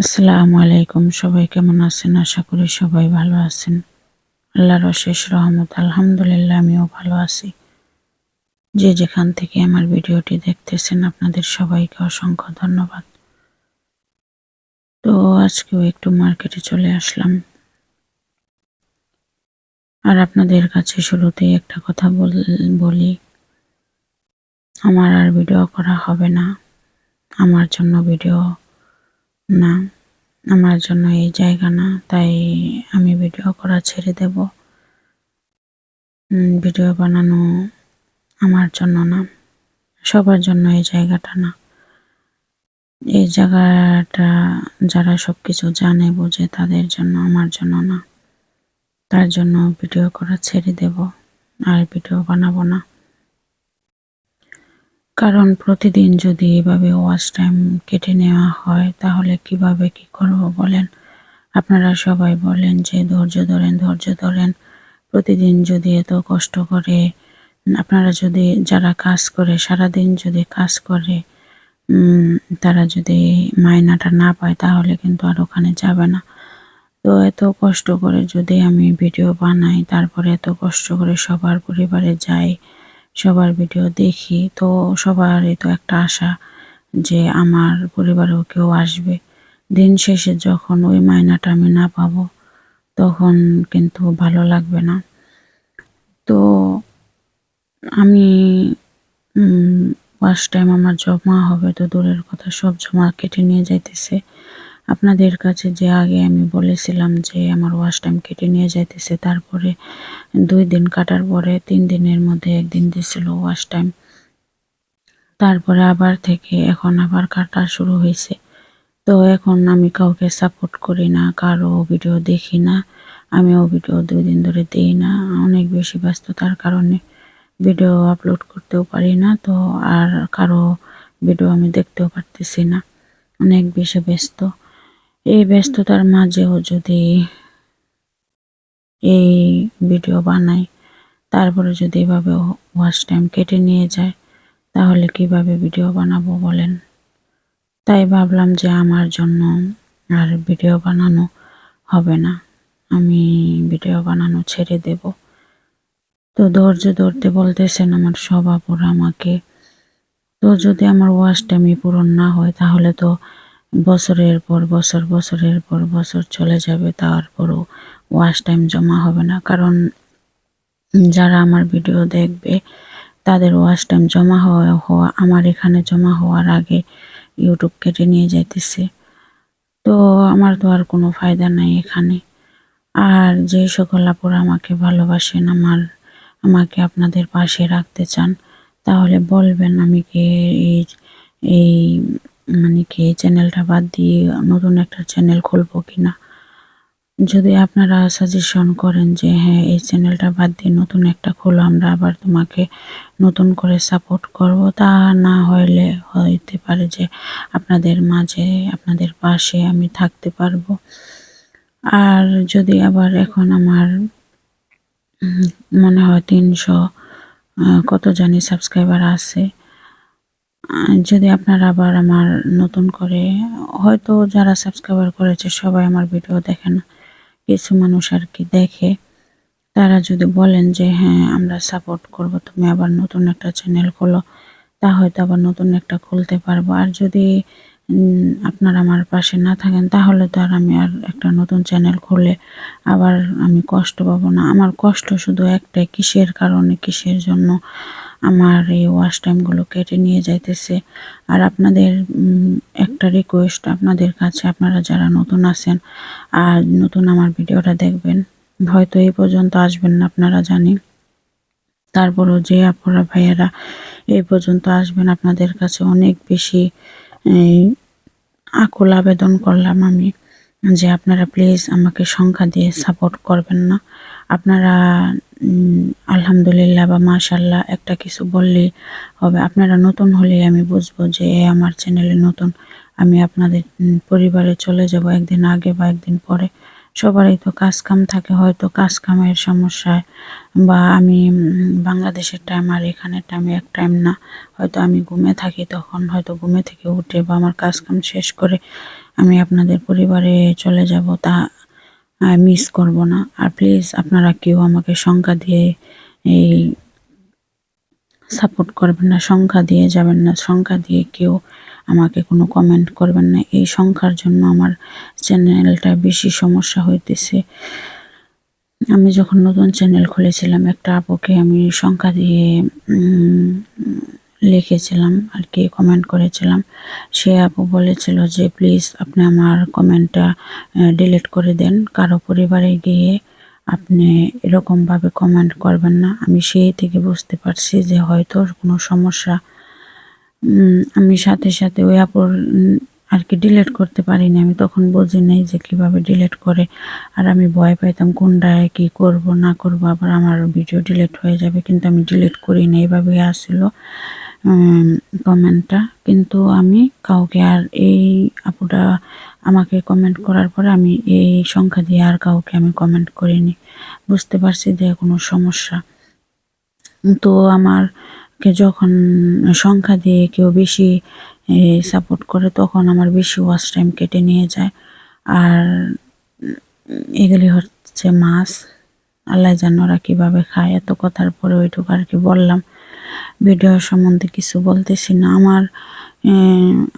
আসসালামু আলাইকুম, সবাই কেমন আছেন? আশা করি সবাই ভালো আছেন। আল্লাহর অশেষ রহমত, আলহামদুলিল্লাহ, আমিও ভালো আছি। যে যেখান থেকে আমার ভিডিওটি দেখতেছেন, আপনাদের সবাইকে অসংখ্য ধন্যবাদ। তো আজকেও একটু মার্কেটে চলে আসলাম। আর আপনাদের কাছে শুরুতেই একটা কথা বলি আমার আর ভিডিও করা হবে না। আমার জন্য ভিডিও না, আমার জন্য এই জায়গা না, তাই আমি ভিডিও করা ছেড়ে দেব। ভিডিও বানানো আমার জন্য না, সবার জন্য এই জায়গাটা না। এই জায়গাটা যারা সব কিছু জানে, বোঝে, তাদের জন্য আমার জন্য না। তার জন্য ভিডিও করা ছেড়ে দেব, আর ভিডিও বানাবো না। কারণ প্রতিদিন যদি এভাবে ওয়াচ টাইম কেটে নেওয়া হয়, তাহলে কীভাবে কি করব বলেন? আপনারা সবাই বলেন যে, ধৈর্য ধরেন ধৈর্য ধরেন। প্রতিদিন যদি এত কষ্ট করে, আপনারা যদি যারা কাজ করে, সারাদিন যদি কাজ করে তারা যদি মায়নাটা না পায়, তাহলে কিন্তু আর ওখানে যাবে না। তো এত কষ্ট করে যদি আমি ভিডিও বানাই, তারপরে এত কষ্ট করে সবার পরিবারে যাই সবার ভিডিও দেখি, তো সবারই তো একটা আশা যে আমার পরিবারেও কেউ আসবে। দিন শেষে যখন ওই মায়নাটা আমি না পাবো, তখন কিন্তু ভালো লাগবে না। তো আমি ফার্স্ট টাইম আমার জমা হবে, তো দূরের কথা সব জমা কেটে নিয়ে যাইতেছে। আপনাদের কাছে যে আগে আমি বলেছিলাম যে আমার ওয়াশ টাইম কেটে নিয়ে যাইতেছে, তারপরে দুই দিন কাটার পরে তিন দিনের মধ্যে একদিন দিছিল ওয়াশ টাইম তারপরে আবার থেকে এখন আবার কাটা শুরু হয়েছে তো এখন আমি কাউকে সাপোর্ট করি না, কারও ভিডিও দেখি না, আমিও ভিডিও দুই দিন ধরে দিই না, অনেক বেশি ব্যস্ততার কারণে ভিডিও আপলোড করতেও পারি না, তো আর কারও ভিডিও আমি দেখতেও পারতেছি না। অনেক বেশি ব্যস্ত। এই ব্যস্ততার মাঝেও যদি এই ভিডিও বানাই, তারপরে যদি এভাবে ওয়াচ টাইম কেটে নিয়ে যায়, তাহলে কীভাবে ভিডিও বানাবো বলেন? তাই ভাবলাম যে আমার জন্য আর ভিডিও বানানো হবে না। আমি ভিডিও বানানো ছেড়ে দেব। তো ধৈর্য ধরতে বলতেছেন আমার সভাপুর আমাকে। তো যদি আমার ওয়াশ টাইমই পূরণ না হয়, তাহলে তো বছরের পর বছর, বছরের পর বছর চলে যাবে, তারপরও ওয়াশ টাইম জমা হবে না। কারণ যারা আমার ভিডিও দেখবে, তাদের ওয়াশ টাইম জমা হওয়া হওয়া, আমার এখানে জমা হওয়ার আগে ইউটিউব কেটে নিয়ে যাইতেছে। তো আমার তো আর কোনো ফায়দা নাই এখানে। আর যে সকল আপুরা আমাকে ভালোবাসেন, আমার, আমাকে আপনাদের পাশে রাখতে চান, তাহলে বলবেন আমি কি এই এই মানে কি এই চ্যানেলটা বাদ দিয়ে নতুন একটা চ্যানেল খুলবো কিনা? যদি আপনারা সাজেশন করেন যে হ্যাঁ এই চ্যানেলটা বাদ দিয়ে নতুন একটা খোলো, আমরা আবার তোমাকে নতুন করে সাপোর্ট করব, তা না হইলে হইতে পারে যে, আপনাদের মাঝে, আপনাদের পাশে আমি থাকতে পারব। আর যদি আবার এখন আমার মনে হয় তিনশো কত জানি সাবস্ক্রাইবার আছে যদি আপনারা আবার আমার নতুন করে, হয়তো যারা সাবস্ক্রাইবার করেছে, সবাই আমার ভিডিও দেখে না কিছু মানুষ আর কি দেখে। তারা যদি বলেন যে হ্যাঁ আমরা সাপোর্ট করব, তুমি আবার নতুন একটা চ্যানেল খোলো, তা হয়তো আবার নতুন একটা খুলতে পারব। আর যদি আপনারা আমার পাশে না থাকেন, তাহলে তো আর আমি আর একটা নতুন চ্যানেল খুলে আবার আমি কষ্ট পাবো না। আমার কষ্ট শুধু একটাই, কিসের কারণে, কিসের জন্য? আমার এই ওয়াশ টাইমগুলো কেটে নিয়ে যাইতেছে। আর আপনাদের একটা রিকোয়েস্ট আপনাদের কাছে, আপনারা যারা নতুন আছেন, আর নতুন আমার ভিডিওটা দেখবেন, হয়তো এই পর্যন্ত আসবেন না, আপনারা জানি তারপরও যে আপনারা ভাইয়েরা এই পর্যন্ত আসবেন, আপনাদের কাছে অনেক বেশি আকুল আবেদন করলাম আমি যে আপনারা প্লিজ আমাকে সংখ্যা দিয়ে সাপোর্ট করবেন না। আপনারা আলহামদুলিল্লাহ বা মাশাল্লাহ, একটা কিছু বললেই হবে। আপনারা নতুন হলে আমি বুঝব যে আমার চ্যানেলে নতুন। আমি আপনাদের পরিবারে চলে যাব একদিন আগে বা একদিন পরে। সবারই তো কাজ কাম থাকে, হয়তো কাজ কামের সমস্যায় বা আমি বাংলাদেশের টাইম আর এখানের টাইমে এক টাইম না। হয়তো আমি ঘুমে থাকি তখন, হয়তো ঘুমে থেকে উঠে বা আমার কাজ কাম শেষ করে আমি আপনাদের পরিবারে চলে যাব। তা মিস করব না। আর প্লিজ আপনারা কেউ আমাকে সংখ্যা দিয়ে এই সাপোর্ট করবেন না, সংখ্যা দিয়ে যাবেন না, সংখ্যা দিয়ে কেউ আমাকে কোনো কমেন্ট করবেন না। এই সংখ্যার জন্য আমার চ্যানেলটা বেশি সমস্যা হইতেছে। আমি যখন নতুন চ্যানেল খুলেছিলাম, একটা আপুকে আমি সংখ্যা দিয়ে লিখেছিলাম আর কি কমেন্ট করেছিলাম। সে আপু বলেছিল যে প্লিজ আপনি আমার কমেন্টটা ডিলিট করে দেন। কারও পরিবারে গিয়ে আপনি এরকমভাবে কমেন্ট করবেন না। আমি সেই থেকে বুঝতে পারছি যে হয়তো কোনো সমস্যা। আমি সাথে সাথে ওই আপুর আর কি ডিলেট করতে পারিনি। আমি তখন বুঝি নাই যে কীভাবে ডিলেট করে। আর আমি ভয় পাইতাম, কোনটায় কি করব, না করব? আবার আমার ভিডিও ডিলেট হয়ে যাবে। কিন্তু আমি ডিলেট করি না এইভাবে আসছিল কমেন্টটা কিন্তু আমি কাউকে আর এই আপুটা আমাকে কমেন্ট করার পরে আমি এই সংখ্যা দিয়ে আর কাউকে আমি কমেন্ট করিনি। বুঝতে পারছি যে কোনো সমস্যা। তো আমারকে যখন সংখ্যা দিয়ে কেউ বেশি সাপোর্ট করে, তখন আমার বেশি ওয়াশ টাইম কেটে নিয়ে যায়। আর এগুলি হচ্ছে মাছ। আল্লাহ জান ওরা কীভাবে খায়। এত কথার পরে ওইটুকু আর কি বললাম। ভিডিও সম্বন্ধে কিছু বলতেছি না। আমার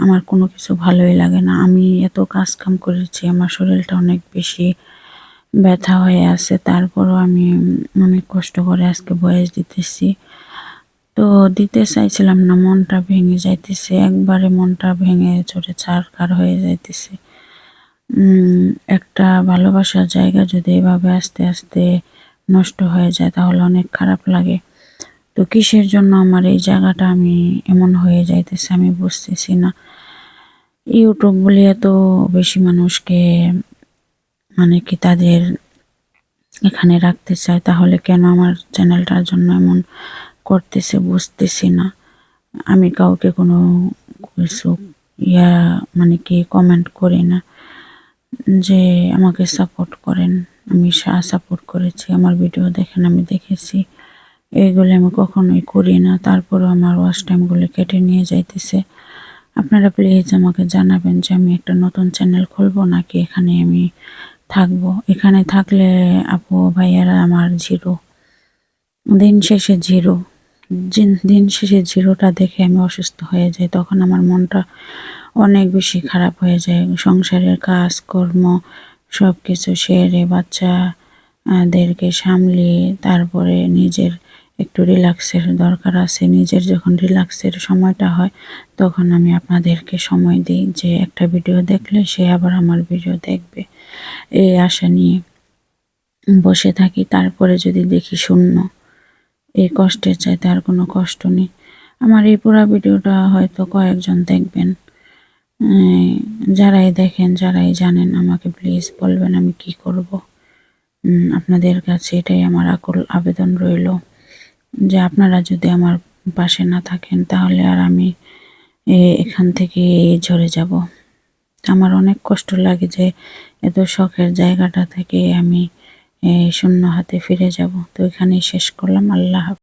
আমার কোনো কিছু ভালোই লাগে না। আমি এত কাজ কাম করেছি, আমার শরীরটা অনেক বেশি ব্যথা হয়ে আছে। তারপরও আমি অনেক কষ্ট করে আজকে বয়স দিতেছি। তো দিতে চাইছিলাম না, মনটা ভেঙে যাইতেছে। একবারে মনটা ভেঙে চড়ে ছাড়কার হয়ে যাইতেছে। একটা ভালোবাসার জায়গা যদি এভাবে আস্তে আস্তে নষ্ট হয়ে যায়, তাহলে অনেক খারাপ লাগে। তো কিসের জন্য আমার এই জায়গাটা আমি এমন হয়ে যাইতেছে আমি বুঝতেছি না। ইউটিউব বলে এত বেশি মানুষকে মানে কি তাদের এখানে রাখতে চায়, তাহলে কেন আমার চ্যানেলটার জন্য এমন করতেছে বুঝতেছি না। আমি কাউকে কোনো কিছু ইয়া মানে কি কমেন্ট করি না যে আমাকে সাপোর্ট করেন। আমি সাপোর্ট করেছি, আমার ভিডিও দেখেন আমি দেখেছি। এইগুলো আমি কখনোই করি না। তারপরও আমার ওয়াশ টাইমগুলো কেটে নিয়ে যাইতেছে। আপনারা প্লিজ আমাকে জানাবেন যে আমি একটা নতুন চ্যানেল খুলবো নাকি এখানে আমি থাকব। এখানে থাকলে আপু, ভাইয়ারা আমার জিরো দিন শেষে জিরো দিন শেষে জিরোটা দেখে আমি অসুস্থ হয়ে যাই। তখন আমার মনটা অনেক বেশি খারাপ হয়ে যায়। সংসারের কাজ কর্ম সব কিছু সেরে বাচ্চাদেরকে সামলিয়ে তারপরে নিজের একটু রিল্যাক্সের দরকার আছে। নিজের যখন রিল্যাক্সের সময়টা হয়, তখন আমি আপনাদেরকে সময় দিই যে একটা ভিডিও দেখলে সে আবার আমার ভিডিও দেখবে। এই আশা নিয়ে বসে থাকি, তারপরে যদি দেখি শূন্য, এই কষ্টের চাইতে আর কোনো কষ্ট নেই। আমার এই পুরো ভিডিওটা হয়তো কয়েকজন দেখবেন। যারাই দেখেন, যারাই জানেন, আমাকে প্লিজ বলবেন আমি কি করব। আপনাদের কাছে এটাই আমার আকুল আবেদন রইল। যে আপনারা যদি আমার পাশে না থাকেন, তাহলে আর আমি এখান থেকে ঝরে যাব। আমার অনেক কষ্ট লাগে যে এত শখের জায়গাটা থেকে আমি শূন্য হাতে ফিরে যাব। তো এখানেই শেষ করলাম। আল্লাহ